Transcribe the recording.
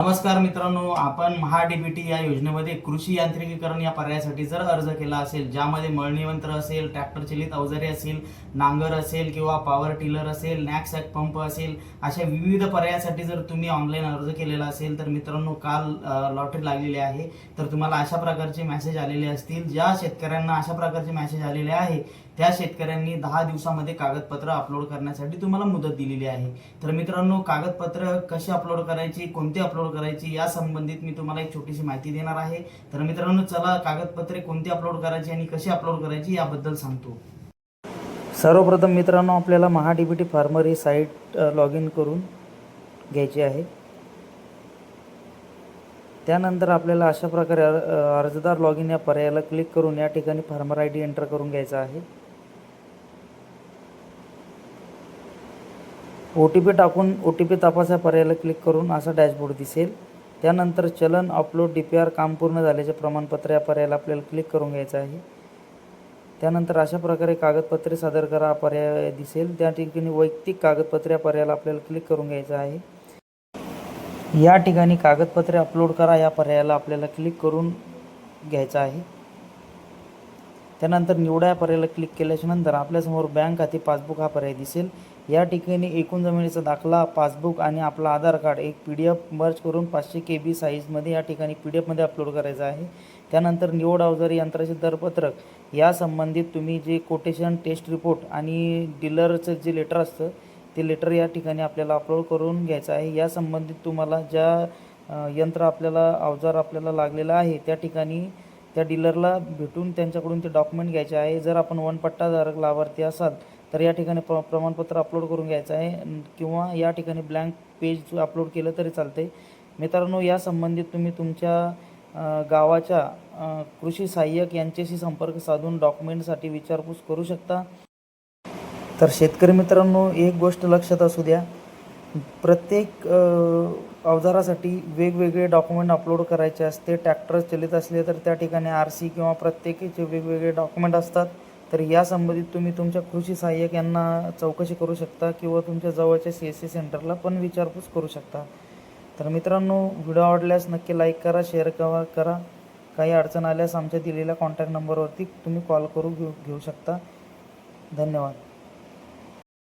नमस्कार मित्रांनो आपण महाडीबीटी या योजनेमध्ये कृषी यांत्रिकीकरण या पर्यायासाठी जर अर्ज केला असेल ज्यामध्ये मळणीयंत्र असेल ट्रॅक्टर चलित अवजारे असेल नांगर असेल किंवा पॉवर टिलर असेल नॅकसॅक पंप असेल अशा विविध पर्यायासाठी जर तुम्ही ऑनलाईन अर्ज केलेला असेल तर मित्रांनो काल लॉटरी लागलेली आहे. तर तुम्हाला अशा प्रकारचे मेसेज आलेले असतील ज्या शेतकऱ्यांना अशा प्रकारचे मेसेज आलेले आहे त्या शेतकऱ्यांनी दहा दिवसामध्ये कागदपत्र अपलोड करण्यासाठी तुम्हाला मुदत दिलेली आहे. तर मित्रांनो कागदपत्र कशी अपलोड करायची कोणते अपलोड करायची या संबंधित मी तुम्हाला एक छोटीशी माहिती देणार आहे. तर मित्रांनो चला कागदपत्रे कोणती अपलोड करायची आणि कशी अपलोड करायची याबद्दल सांगतो. सर्वप्रथम मित्रांनो आपल्याला महा डीबीटी फार्मर ही साईट लॉग इन करून घ्यायची आहे. त्यानंतर आपल्याला अशा प्रकारे अर्जदार लॉग इन या पर्यायाला क्लिक करून या ठिकाणी फार्मर आय डी एंटर करून घ्यायचा आहे. ओ टी पी टाकून ओ टी पी तपासा पर्यायाला क्लिक करून असा डॅशबोर्ड दिसेल. त्यानंतर चलन अपलोड डी पी आर काम पूर्ण झाल्याचे प्रमाणपत्र या पर्यायाला आपल्याला क्लिक करून घ्यायचं आहे. त्यानंतर अशा प्रकारे कागदपत्रे सादर करा पर्याय दिसेल. त्या ठिकाणी वैयक्तिक कागदपत्रे या पर्यायाला आपल्याला क्लिक करून घ्यायचं आहे. या ठिकाणी कागदपत्रे अपलोड करा या पर्यायाला आपल्याला क्लिक करून घ्यायचं आहे. त्यानंतर निवडा पर्यायाला क्लिक केल्याच्यानंतर आपल्यासमोर बँक खाते पासबुक हा पर्याय दिसेल. या ठिकाणी एकूण जमिनीचा दाखला पासबुक आणि आपला आधार कार्ड एक पी डी एफ मर्ज करून पाचशे के बी साईजमध्ये या ठिकाणी पी डी एफमध्ये अपलोड करायचं आहे. त्यानंतर निवड अवजारी यंत्राचे दरपत्रक या संबंधित तुम्ही जे कोटेशन टेस्ट रिपोर्ट आणि डीलरचं जे लेटर असतं ते लेटर या ठिकाणी आपल्याला अपलोड करून घ्यायचं आहे. या संबंधित तुम्हाला ज्या यंत्र आपल्याला अवजार आपल्याला लागलेलं आहे त्या ठिकाणी त्या डीलरला भेटून त्यांच्याकडून ते डॉक्युमेंट घ्यायचे आहे. जर आपण वनपट्टाधारक लाभार्थी असाल तर या ठिकाणी प्र प्रमाणपत्र अपलोड करून घ्यायचं आहे. किंवा या ठिकाणी ब्लँक पेज अपलोड केलं तरी चालते मित्रांनो या संबंधित तुम्ही तुमच्या गावाच्या कृषी सहाय्यक यांच्याशी संपर्क साधून डॉक्युमेंटसाठी विचारपूस करू शकता. तर शेतकरी मित्रांनो एक गोष्ट लक्षात असू द्या. प्रत्येक अवजारासाठी वेगवेगळे डॉक्युमेंट अपलोड करायचे असते. ट्रॅक्टर चलित असले तर त्या ठिकाणी आर सी किंवा प्रत्येकीचे वेगवेगळे डॉक्युमेंट असतात. तर या संबंधित तुम्ही तुमच्या कृषी सहाय्यक यांना चौकशी करू शकता किंवा तुमच्या जवळच्या सी एस सी सेंटरला पण विचारपूस करू शकता. तर मित्रांनो व्हिडिओ आवडल्यास नक्की लाईक करा शेअर करा करा. काही अडचण आल्यास आमच्या दिलेल्या कॉन्टॅक्ट नंबरवरती तुम्ही कॉल करू घेऊ घेऊ शकता. धन्यवाद.